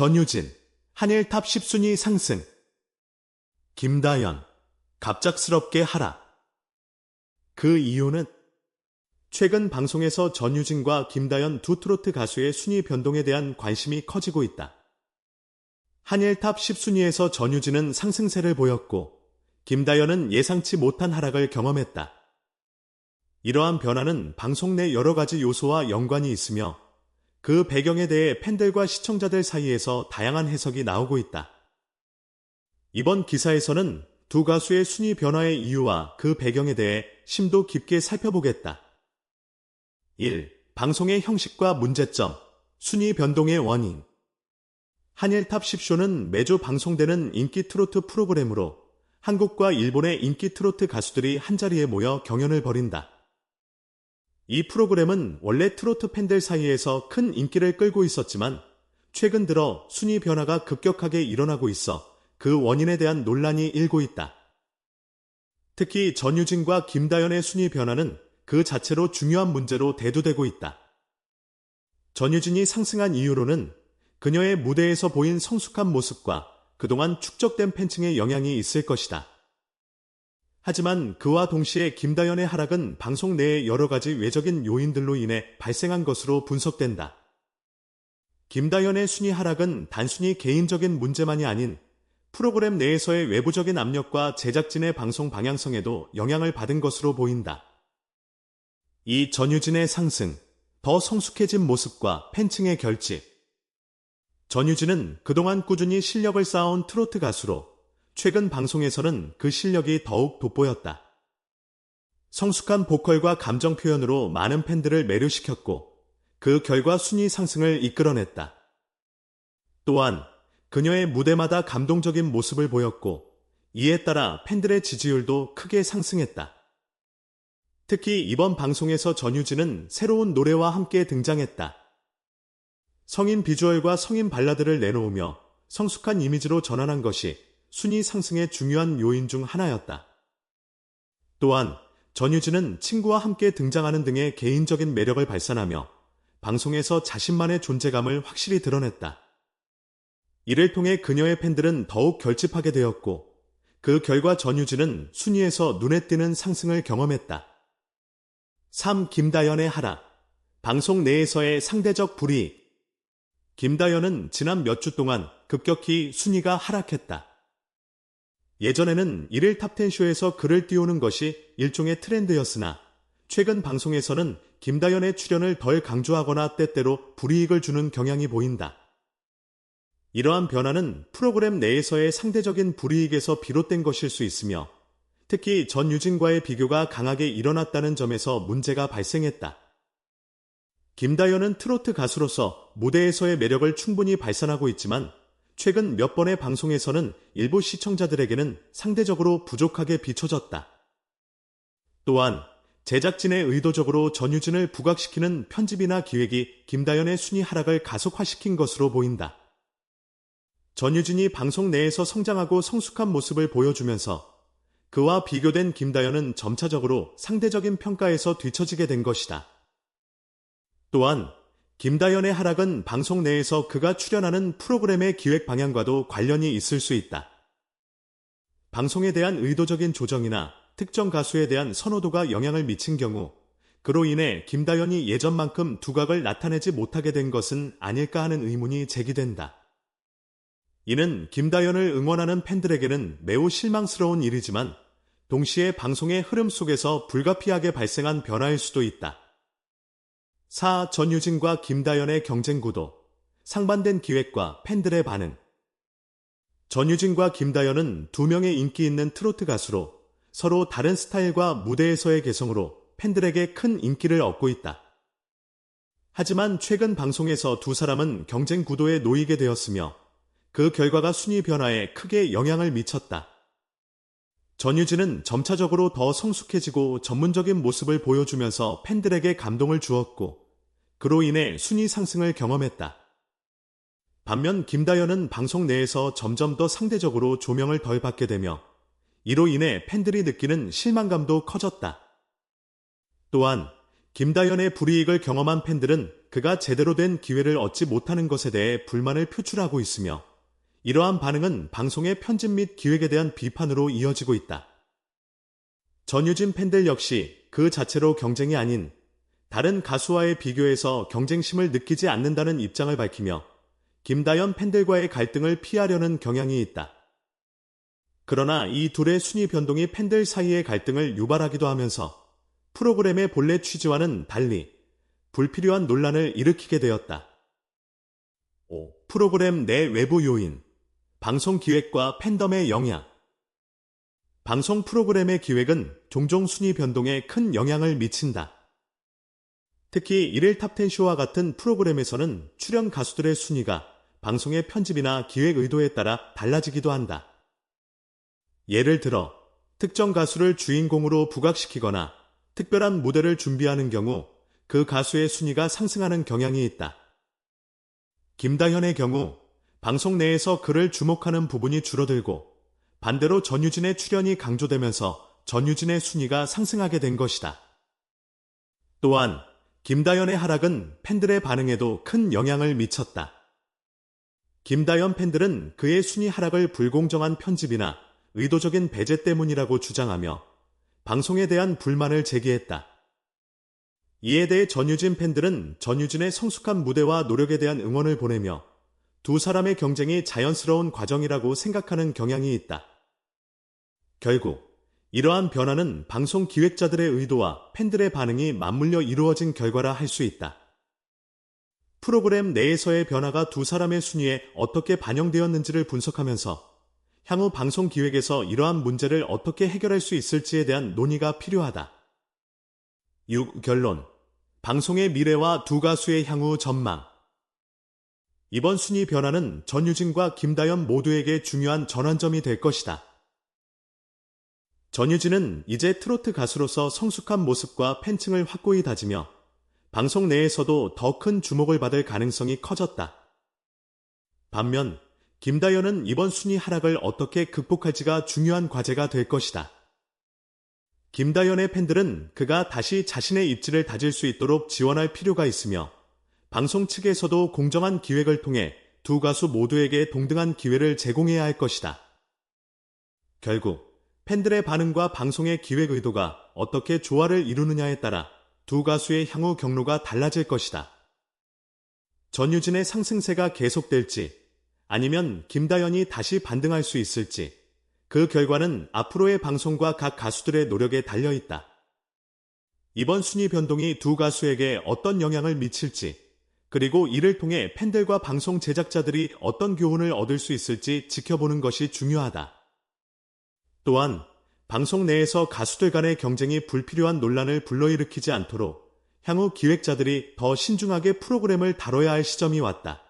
전유진, 한일 탑 10순위 상승. 김다연, 갑작스럽게 하락. 그 이유는 최근 방송에서 전유진과 김다연 두 트로트 가수의 순위 변동에 대한 관심이 커지고 있다. 한일 탑 10순위에서 전유진은 상승세를 보였고, 김다연은 예상치 못한 하락을 경험했다. 이러한 변화는 방송 내 여러 가지 요소와 연관이 있으며 그 배경에 대해 팬들과 시청자들 사이에서 다양한 해석이 나오고 있다. 이번 기사에서는 두 가수의 순위 변화의 이유와 그 배경에 대해 심도 깊게 살펴보겠다. 1. 방송의 형식과 문제점, 순위 변동의 원인. 한일 탑 10쇼는 매주 방송되는 인기 트로트 프로그램으로 한국과 일본의 인기 트로트 가수들이 한자리에 모여 경연을 벌인다. 이 프로그램은 원래 트로트 팬들 사이에서 큰 인기를 끌고 있었지만 최근 들어 순위 변화가 급격하게 일어나고 있어 그 원인에 대한 논란이 일고 있다. 특히 전유진과 김다연의 순위 변화는 그 자체로 중요한 문제로 대두되고 있다. 전유진이 상승한 이유로는 그녀의 무대에서 보인 성숙한 모습과 그동안 축적된 팬층의 영향이 있을 것이다. 하지만 그와 동시에 김다연의 하락은 방송 내의 여러 가지 외적인 요인들로 인해 발생한 것으로 분석된다. 김다연의 순위 하락은 단순히 개인적인 문제만이 아닌 프로그램 내에서의 외부적인 압력과 제작진의 방송 방향성에도 영향을 받은 것으로 보인다. 이 전유진의 상승, 더 성숙해진 모습과 팬층의 결집. 전유진은 그동안 꾸준히 실력을 쌓아온 트로트 가수로 최근 방송에서는 그 실력이 더욱 돋보였다. 성숙한 보컬과 감정 표현으로 많은 팬들을 매료시켰고 그 결과 순위 상승을 이끌어냈다. 또한 그녀의 무대마다 감동적인 모습을 보였고 이에 따라 팬들의 지지율도 크게 상승했다. 특히 이번 방송에서 전유진은 새로운 노래와 함께 등장했다. 성인 비주얼과 성인 발라드를 내놓으며 성숙한 이미지로 전환한 것이 순위 상승의 중요한 요인 중 하나였다. 또한 전유진은 친구와 함께 등장하는 등의 개인적인 매력을 발산하며 방송에서 자신만의 존재감을 확실히 드러냈다. 이를 통해 그녀의 팬들은 더욱 결집하게 되었고 그 결과 전유진은 순위에서 눈에 띄는 상승을 경험했다. 3. 김다연의 하락. 방송 내에서의 상대적 불이익. 김다연은 지난 몇 주 동안 급격히 순위가 하락했다. 예전에는 일일 탑텐쇼에서 글을 띄우는 것이 일종의 트렌드였으나 최근 방송에서는 김다연의 출연을 덜 강조하거나 때때로 불이익을 주는 경향이 보인다. 이러한 변화는 프로그램 내에서의 상대적인 불이익에서 비롯된 것일 수 있으며 특히 전유진과의 비교가 강하게 일어났다는 점에서 문제가 발생했다. 김다연은 트로트 가수로서 무대에서의 매력을 충분히 발산하고 있지만 최근 몇 번의 방송에서는 일부 시청자들에게는 상대적으로 부족하게 비춰졌다. 또한 제작진의 의도적으로 전유진을 부각시키는 편집이나 기획이 김다연의 순위 하락을 가속화시킨 것으로 보인다. 전유진이 방송 내에서 성장하고 성숙한 모습을 보여주면서 그와 비교된 김다연은 점차적으로 상대적인 평가에서 뒤처지게 된 것이다. 또한 김다연의 하락은 방송 내에서 그가 출연하는 프로그램의 기획 방향과도 관련이 있을 수 있다. 방송에 대한 의도적인 조정이나 특정 가수에 대한 선호도가 영향을 미친 경우 그로 인해 김다연이 예전만큼 두각을 나타내지 못하게 된 것은 아닐까 하는 의문이 제기된다. 이는 김다연을 응원하는 팬들에게는 매우 실망스러운 일이지만 동시에 방송의 흐름 속에서 불가피하게 발생한 변화일 수도 있다. 4. 전유진과 김다연의 경쟁 구도, 상반된 기획과 팬들의 반응. 전유진과 김다연은 두 명의 인기 있는 트로트 가수로 서로 다른 스타일과 무대에서의 개성으로 팬들에게 큰 인기를 얻고 있다. 하지만 최근 방송에서 두 사람은 경쟁 구도에 놓이게 되었으며 그 결과가 순위 변화에 크게 영향을 미쳤다. 전유진은 점차적으로 더 성숙해지고 전문적인 모습을 보여주면서 팬들에게 감동을 주었고, 그로 인해 순위 상승을 경험했다. 반면 김다연은 방송 내에서 점점 더 상대적으로 조명을 덜 받게 되며, 이로 인해 팬들이 느끼는 실망감도 커졌다. 또한 김다연의 불이익을 경험한 팬들은 그가 제대로 된 기회를 얻지 못하는 것에 대해 불만을 표출하고 있으며 이러한 반응은 방송의 편집 및 기획에 대한 비판으로 이어지고 있다. 전유진 팬들 역시 그 자체로 경쟁이 아닌 다른 가수와의 비교에서 경쟁심을 느끼지 않는다는 입장을 밝히며 김다연 팬들과의 갈등을 피하려는 경향이 있다. 그러나 이 둘의 순위 변동이 팬들 사이의 갈등을 유발하기도 하면서 프로그램의 본래 취지와는 달리 불필요한 논란을 일으키게 되었다. 5. 프로그램 내 외부 요인, 방송 기획과 팬덤의 영향. 방송 프로그램의 기획은 종종 순위 변동에 큰 영향을 미친다. 특히 일일 탑텐쇼와 같은 프로그램에서는 출연 가수들의 순위가 방송의 편집이나 기획 의도에 따라 달라지기도 한다. 예를 들어 특정 가수를 주인공으로 부각시키거나 특별한 무대를 준비하는 경우 그 가수의 순위가 상승하는 경향이 있다. 김다현의 경우 방송 내에서 그를 주목하는 부분이 줄어들고 반대로 전유진의 출연이 강조되면서 전유진의 순위가 상승하게 된 것이다. 또한 김다연의 하락은 팬들의 반응에도 큰 영향을 미쳤다. 김다연 팬들은 그의 순위 하락을 불공정한 편집이나 의도적인 배제 때문이라고 주장하며 방송에 대한 불만을 제기했다. 이에 대해 전유진 팬들은 전유진의 성숙한 무대와 노력에 대한 응원을 보내며 두 사람의 경쟁이 자연스러운 과정이라고 생각하는 경향이 있다. 결국 이러한 변화는 방송 기획자들의 의도와 팬들의 반응이 맞물려 이루어진 결과라 할 수 있다. 프로그램 내에서의 변화가 두 사람의 순위에 어떻게 반영되었는지를 분석하면서 향후 방송 기획에서 이러한 문제를 어떻게 해결할 수 있을지에 대한 논의가 필요하다. 6. 결론. 방송의 미래와 두 가수의 향후 전망. 이번 순위 변화는 전유진과 김다연 모두에게 중요한 전환점이 될 것이다. 전유진은 이제 트로트 가수로서 성숙한 모습과 팬층을 확고히 다지며 방송 내에서도 더 큰 주목을 받을 가능성이 커졌다. 반면 김다연은 이번 순위 하락을 어떻게 극복할지가 중요한 과제가 될 것이다. 김다연의 팬들은 그가 다시 자신의 입지를 다질 수 있도록 지원할 필요가 있으며 방송 측에서도 공정한 기획을 통해 두 가수 모두에게 동등한 기회를 제공해야 할 것이다. 결국 팬들의 반응과 방송의 기획 의도가 어떻게 조화를 이루느냐에 따라 두 가수의 향후 경로가 달라질 것이다. 전유진의 상승세가 계속될지 아니면 김다연이 다시 반등할 수 있을지 그 결과는 앞으로의 방송과 각 가수들의 노력에 달려 있다. 이번 순위 변동이 두 가수에게 어떤 영향을 미칠지 그리고 이를 통해 팬들과 방송 제작자들이 어떤 교훈을 얻을 수 있을지 지켜보는 것이 중요하다. 또한 방송 내에서 가수들 간의 경쟁이 불필요한 논란을 불러일으키지 않도록 향후 기획자들이 더 신중하게 프로그램을 다뤄야 할 시점이 왔다.